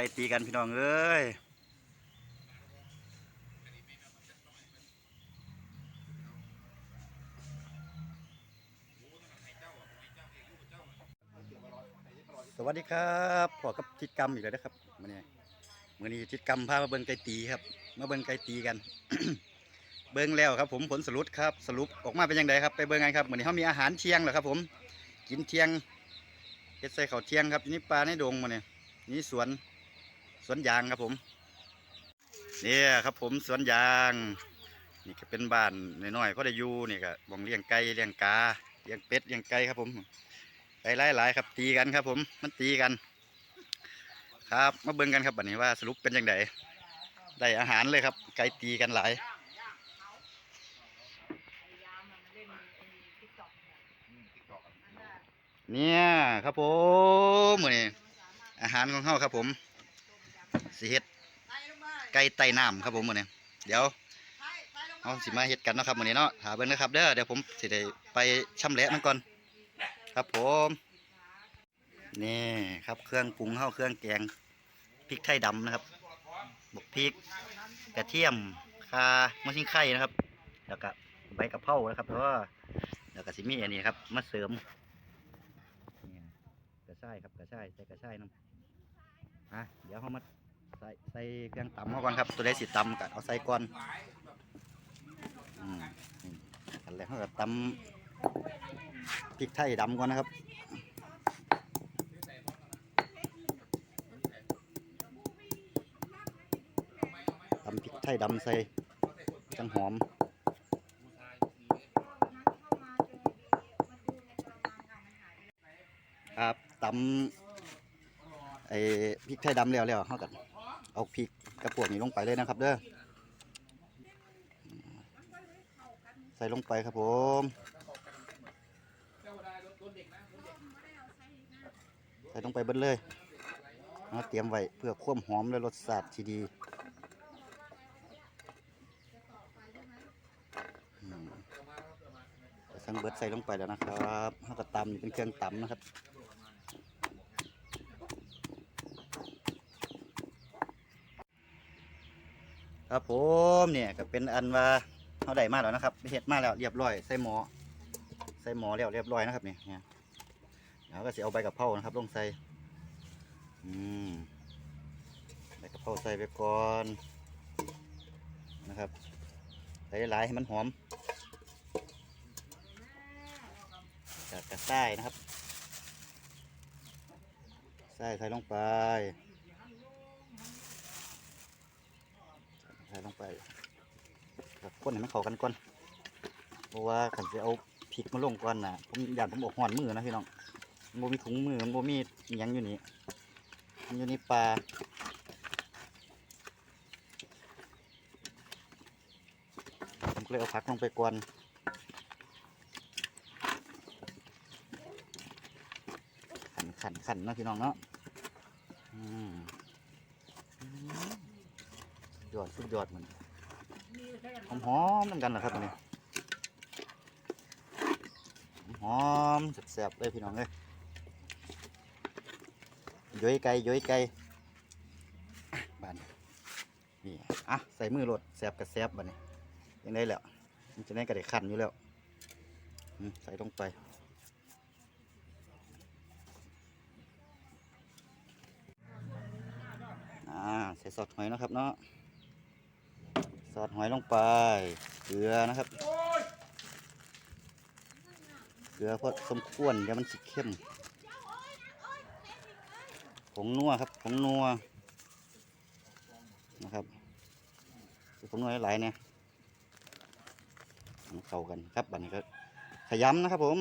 ไก่ตีกันพี่น้องเอ้ยสวัสดีครับพอกับจิตกรรมอีกแล้วนะครับมื่อนี้มื่อนี้จิตกรรมพามาเบิ่งไก่ตีครับ มาเบิ่งไก่ตีกัน เบิ่งแล้วครับ ผมผลสรุปครับ สรุปออกมาเป็นยังไงครับ ไปเบิ่งกันครับมื่อนี้เขามีอาหารเที่ยงเหรอครับ ผม กินเที่ยงเฮ็ดใส่ข้าวเที่ยงครับนี่ปลาในดงมาเนี่ยนี่สวน สวนยางครับผมเนี่ยครับผมสวนยาง นี่ก็เป็นบ้านน้อยๆก็ได้อยู่นี่ก็บ่งเลี้ยงไก่เลี้ยงกาเลี้ยงเป็ดเลี้ยงไก่ครับผมไก่หลายๆครับ ตีกันครับ ผมมันตีกัน ครับมาเบิ่งกันครับบัดนี้ว่าสรุปเป็นยังไงได้อาหารเลยครับ ไก่ตีกันหลายเนี่ยครับผมมือนี้อาหารของเฮาครับผม สิเฮ็ดไก่ไต่น้ำครับผมมื้อนี้เดี๋ยวเอาสิมาเฮ็ดกันเนาะครับมื้อนี้เนาะหาเบิ่งนะครับเด้อเดี๋ยวผมสิได้ไปชำแหละมันก่อน ครับผมนี่ครับเครื่องปรุงเฮาเครื่องแกงพริกไทยดำนะครับบกพริกกระเทียมข่ามะชิงไข่นะครับ แล้วก็ใบกระเพรานะครับแล้วก็แล้วก็สิมีอันนี้ครับมาเสริมนี่กระชายครับกระชายใส่กระชายน้ำอะเดี๋ยวเขามา ใส่ใส่เครื่องตำเขาก่อนครับ ตัวใดสิตำก็เอาใส่ก่อนอืมนี่กันแล้วเขาก็ตำพริกไทยดำก่อนนะครับตำพริกไทยดำใส่จังหอมครับตำไอ้พริกไทยดำแล้วแล้วเขากัน เอาพริกกระปวกนี้ลงไปเลยนะครับ เด้อใส่ลงไปครับผมใส่ลงไปเบิดเลยเอาเตรียมไว้เพื่อความหอมและรสชาติที่ดีสังเบิดใส่ลงไปแล้วนะครับเขาก็ตำเป็นเครื่องตำนะครับ ครับผมเนี่ยก็เป็นอันว่าเขาได้มาแล้วนะครับเห็ดมาแล้วเรียบร้อยใส่หมอใส่หมอแล้วเรียบร้อยนะครับเนี่ยเนี่ยแล้วก็จะเอาใบกะเพรานะครับ ลงใส่อืมใบกะเพราใส่ไปก่อนนะครับใส่หลายให้มันหอมจากกระส่นะครับใส่ใส่ลงไป ส่ลงไปแล้วคนให้มันเข้ากันก่อนเพราะว่าขันจะเอาพริกมาลงก่อนนะผมอยากผมบอกห่อนมือนะพี่น้องมันบ่มีถุงมือมันบ่มีอยังอยู่นี่มันอยู่ในปลาผมก็เลยเอาผักลงไปก่อนขันขันขันนะพี่น้องเนาะอืม อดสุดยอดมันหอมหอมๆเหมือนกันนะครับอันนี้หอมๆแซ่บๆเลยพี่น้องเลยย้อยไก่ย้อยไก่บานนี่อะใส่มือโหลดแซ่บกับแซ่บบันนี้ยังได้แล้วมันจะได้กระเดขันอยู่แล้วใส่ลงไปอ่าใส่ซอสหอยนะครับเนาะ ซอสหอยลงไป เกลือนะครับ เกลือพอสมควรเดี๋ยวมันสิเข้มผงนัวครับผงนัวนะครับผงนัวหลายเนี่ยเข้ากันครับบัดนี้ก็ขยำนะครับผม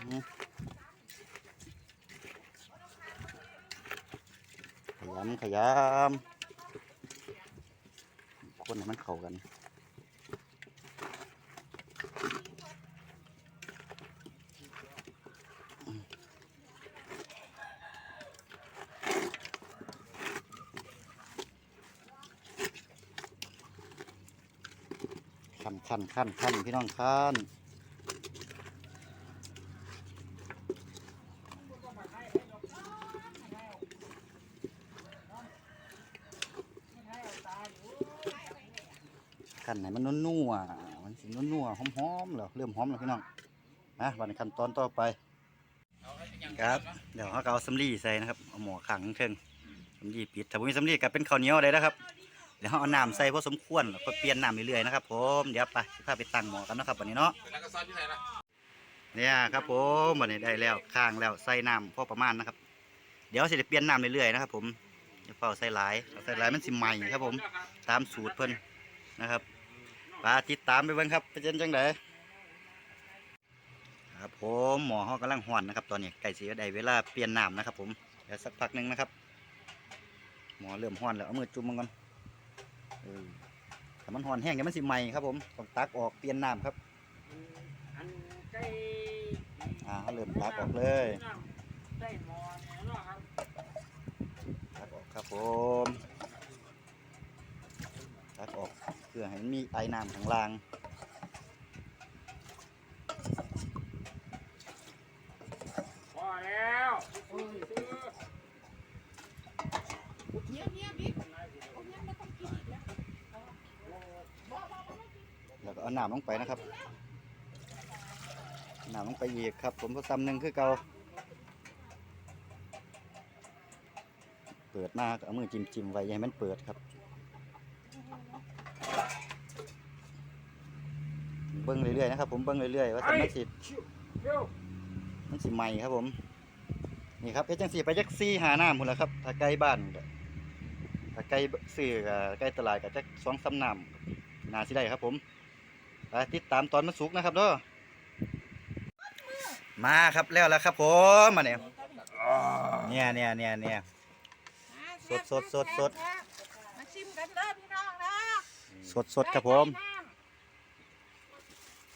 อืมขยำขยำ คนให้มันเข้ากันขั้นขั้นขั้นขั้นพี่น้องขั้น นไหนมันนัวๆมันสินัวๆหอมๆแล้วเริ่มหอมแล้วพี่น้องนะวันขั้นตอนต่อไปครับ เดี๋ยวเขาเอาสำลีใส่นะครับเอาหมอขังเครื่องสำลีปิดถ้าไม่มีสำลีก็เป็นข้าวเหนียวได้นะครับเดี๋ยวเขาเอาน้ำใส่พอสมควรแล้วก็เปลี่ยนน้ำเรื่อยๆนะครับผมเดี๋ยวไปพาไปตั้งหมอกันนะครับวันนี้เนาะเนี่ยครับผมวันนี้ได้แล้วข้างแล้วใส่น้ำพอประมาณนะครับ เดี๋ยวสิจะเปลี่ยนน้ำเรื่อยๆนะครับ ผมจะเฝ้าใส่หลายใส่หลายมันสิใหม่ครับผม ตามสูตรเพิ่นนะครับ ปลาติดตามไปเบิ่งครับเป็นจังไดครับผมหมอเขากำลังหอนนะครับ ตอนนี้ไก่สีได้เวลาเปลี่ยนน้ำนะครับ ผมเดี๋ยวสักพักหนึงนะครับ หมอเริ่มหอนแล้วเอามือจุ่มมันก่อนเออถ้ามันหอนแห้งเดี๋ยวมันสิใหม่ครับ ผมต้องตักออกเปลี่ยนน้ำครับอันใกล้อ่าเขาเริ่มตักออกเลยใกล้หมอเนี่ยเนาะครับตักออกครับผม พื่อให้มันมีไอ้น้ำข้างล่างพอแล้วซื้อแล้วก็เอาน้ำลงไปนะครับน้ำลงไปอีกครับ ผมก็ตำหนึ่งคือเก่าเปิดมากเอามือจิ้มจิ้มๆไว้อย่าให้มันเปิดครับ เบิ้งเรื่อยๆนะครับผมเบิ้งเรื่อยๆว่าจะมันสิมันสิใหม่ครับผม นี่ครับเพชรจังสีไปจักซี่หาน้ำพุ่นแหละครับถ้าใกล้บ้านถ้าใกล้ซื้อกใกล้ตลาดก็จักสองสามน้ำนาสิได้ครับผมไปติดตามตอนมันสุกนะครับเด้อมาครับแล้วแล้วครับผมมาเนี่ยเนี่ยเนี่ยเนี่ยเนี่ยสดสดสดสด มาชิมกันเด้อพี่น้องนะ สดสดครับผม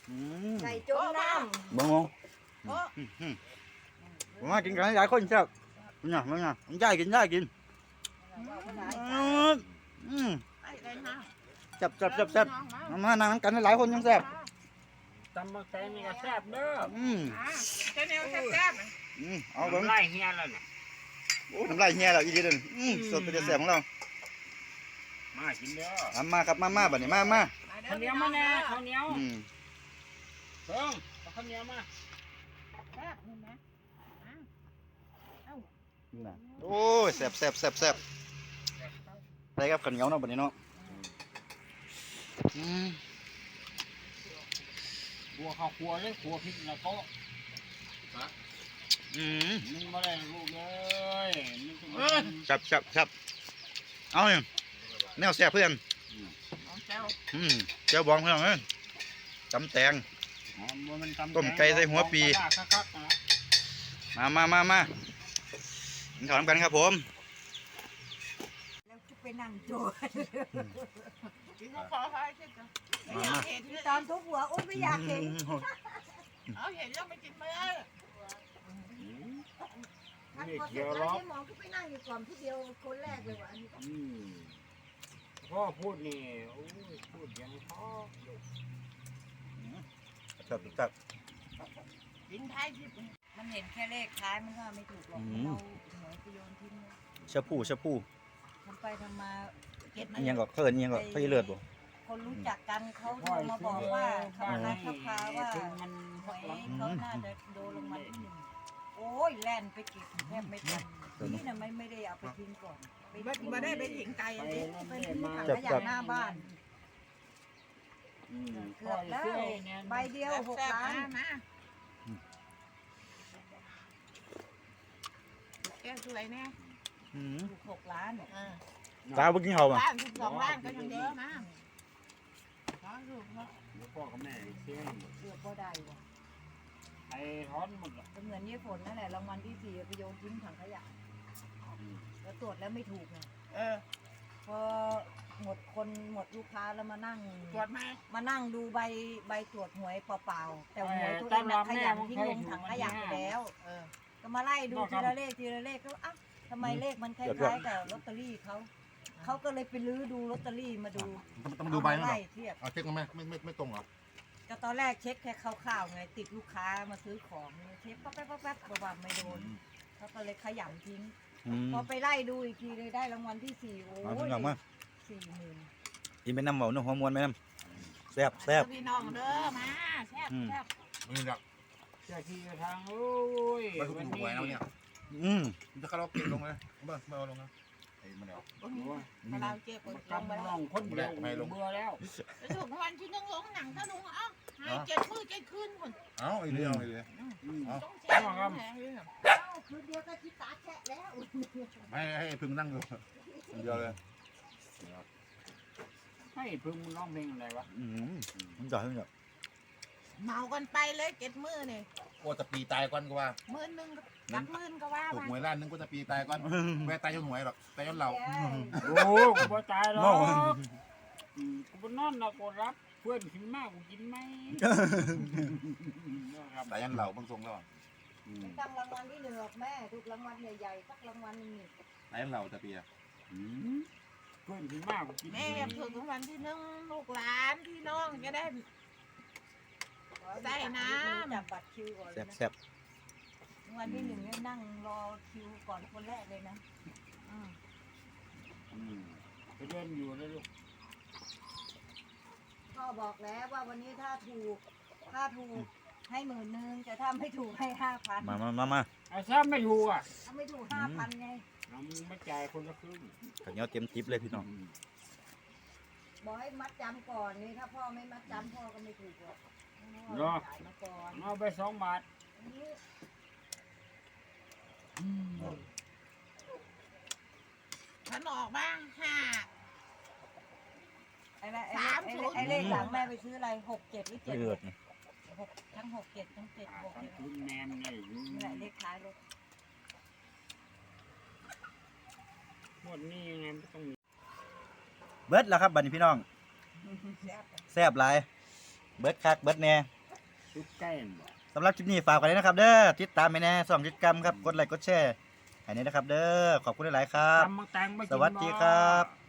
อืมใส่จุ่มน้เบิ้งมองอืมอืมผมมากินกันหลายคนครับเนี่ยมันเนี่ยมันได้กินได้กินำอืมอืมใส่เลยนะจับจับจับจับมามานั่งกันหลายคนยังแซ่บตำบักแตงนี่ก็แซ่บเด้ออืมเจ้าแนวแซ่บอืมเอาเบิ้งไล่เฮียแล้วเนี่ยโอ้น้ำลายเฮียแล้วอีดีเด่นอืมสดเป็นแซ่บของเรา มากินเด้อมามาครับมามาบัดนี้มามาข้าวเหนียวมาแน่ข้าวเหนียวอืมเพิ่มเอาข้าวเหนียวมาแซ่บเห็นไหมนี่นะโอ้ยแซ่บแซ่บแซ่บแซ่บได้ครับข้าวเหนียวเนาะบัดนี้เนาะอืมบัวข้าวครัวเลยครัวพริกแล้วก็อืมมึงมาได้ลูกเลยมึงต้องเอ้ยจับจับจับเอาเนี่ย แนวแซ่บเพื่อนของเจ้าอืมเจ้าบองเพื่อนเอ้ยตำแตงอ๋อบ่แนตำแตงต้มไก่ใส่หัวปีคักๆนะมามามามากินข้าวกันครับผมแล้วจะไปนั่งโจยกินก็ขอให้เช่นกันมามาเห็นตอนทุกหัวอุ้ยไม่อยากเห็นอืมเอาเห็นแล้วไม่กินเลยนี่พอเสร็เกี่จยวแล้ล้วอที่หมอก็ไปนั่งอยู่ก่อนที่เดียวคนแรกเลยว่ะอันนี้อืม พ่อพูดนี่โอ้ยพูดยังพ่อจับจับ กินท้ายที่มันเห็นแค่เลขท้ายมันก็ไม่ถูกหรอกอืมเอาหวยไปโยนทิ้งเลยชะพูชะพูทำไปทำมาเก็บอิหยังก็เคินอิหยังก็พี่เลือดบ่คนรู้จักกันเขาโทรมาบอกว่าเขานัดเขาพาว่าถึงมันหวยเขาน่าจะโดนรางวัลที่หนึ่งโอ้ยแล่นไปเก็บแทบไม่ทันนี่นะไม่ไม่ได้เอาไปทิ้งก่อนไปทิ้ง มาได้ไปถึงไกลไปอันนี้นั่นไปได้ทิ้งมาถังขยะหน้าบ้านอืมเกือบแล้วใบเดียวหกล้านนะแก้วสวยแน่อืมถูกหกล้านเออตาบ่กินข้าวบ่ล้านสิบสองล้านก็ยังเยอะนะร้อนลูกเนาะเดี๋ยวพ่อกับแม่เชื่อมเกือบก็ได้ว่ะไอ้ท้อนหมดละก็เหมือนยี่ฝนนั่นแหละรางวัลที่สี่ไปโยนทิ้งถังขยะ แล้วตรวจแล้วไม่ถูกไงเออ พอหมดคนหมดลูกค้าแล้วมานั่ง ตรวจไหม มานั่งดูใบใบตรวจหวยเปล่าๆแต่หวยตัวเองน่ะขยันทิ้งลงถังขยะไปแล้ว เออ ก็มาไล่ดูทีละเลขทีละเลขก็อะทำไมเลขมันคล้ายๆกับลอตเตอรี่เขาเขาก็เลยไปลื้อดูลอตเตอรี่มาดูต้องต้องมาดูใบนั่นเหรไล่อเทียบ เอาเช็คกันไหมไม่ไม่ไม่ตรงเหรอ ก็ตอนแรกเช็คแค่คร่าวๆไงติดลูกค้ามาซื้อของเช็คปั๊บแป๊บปั๊บแป๊บประวัติไม่โดนเขาก็เลยขยำทิ้ง อืมพอไปไล่ดูอีกทีเลยได้รางวัลที่สี่โอ้เอายถึงออกมาสี่หมื่นกินไปน้ำเบาเนื้อหัวมวนไปน้แซ่บแซ่บพี่น้องเด้อมาแซ่บอืมแซ่บนี่ดอกเจ้าที่เจ้าทางโอ้ยมันถูกหวยแล้วเนี่ยอืมมันจะคาราโอเกะลงเลยเบิ่งเบิ่งเอาลงนะไอ้มันเดี๋ยวโอ้ยคาราโอเกะเปิดกำน้องคนเดียวไม่ลงเบื่อแล้วไปถูกรางวันที่หนึ่งลงหนังตะลุงเอ้าหายเจ็ดมือเจ็ดคืนคนเอ้าไอ้เรื่องไอ้เรื่องอืมต้องแช่แข็งเลยเอ้า คืนเดียวก็ที่ตาแฉะแล้ว ให้ให้พึ่งนั่งดูคนเดียวเลยให้พึ่งมึงร้องเพลงอะไรวะอืมมันจ่อยมันจ่อยเมากันไปเลยเจ็ดมือนี่โอ้จะปีตายก่อนก็ว่าหมื่นหนึ่งหลักหมื่นก็ว่าถูกมาหวยล้านนึงก็จะปีตายก่อนไม่ตายจนหวยหรอกตายจนเหล่าโอ้กูบ่ตายหรอกอืมกูบ่นอนนะกูรับ เพื่อนขึ้นมากกูกินไหมนะครับตายจนเหล่าบางทรงแล้วอื มตั้งรางวัลที่หนึ่งหรอกแม่ถูกรางวัลใหญ่ๆสักรางวัลหนึงนี่ตายจนเหล่าจะปีอะอืมเพื่อนขึ้นมากกูกินแม่อยากถูกรางวัลที่หนึ่งลูกหลานพี่น้องจะได้ได้น้ำ จับบัตรคิวก่อนเลแซ่ยบนะแซ่บรางวัลที่หนึ่งเนี่ยนั่งรอคิวก่อนคนแรกเลยนะอืมอืมไปเดินอยู่เลยลูกพ่อบอกแล้วว่าวันนี้ถ้าถูกถ้าถูก ให้หมื่นหนึงแต่ถ้าไม่ถูกให้ห้าพันมามามามาไอ้ซ้ำไม่ถูกอะถ้าไม่ถูกห้าพันไงน้ำมึงไม่จ่ายคนละครึ่งข้าวเหนียวเต็มทิปเลยพี่น้องบอกให้มัดจำก่อนนี่ถ้าพ่อไม่มัดจำพ่อก็ไม่ถูกหรอกพ่อจ่ายมาก่อนเอาไปสองบาทอันนี้ฉันออกบ้างห้า ไอ้แม่ไอ้สามไอ้ศูนย์ไอ้เลขหลังแม่ไปซื้ออะไรหกเจ็ดหรือไม่เจ็ดเลือดนี่ หกทั้งหกเจ็ดทั้งเจ็ดหกทั้งเนี่ยคุณแมนเลยนี่แหละเลขท้ายรถหมดนี่ยังไงไม่ต้องมีเบิดแล้วครับบัดนี้พี่น้องแซ่บหลาย เบิดคักเบิดแน่ทุกแก้มบ่สำหรับคลิปนี้ฝากไว้เลยนะครับ เด้อติดตามไปแน่สองกิจกรรมครับกดไลค์กดแชร์ให้นี้นะครับ เด้อขอบคุณหลายๆครับตำมังแตงไม่กินสวัสดีครับบ่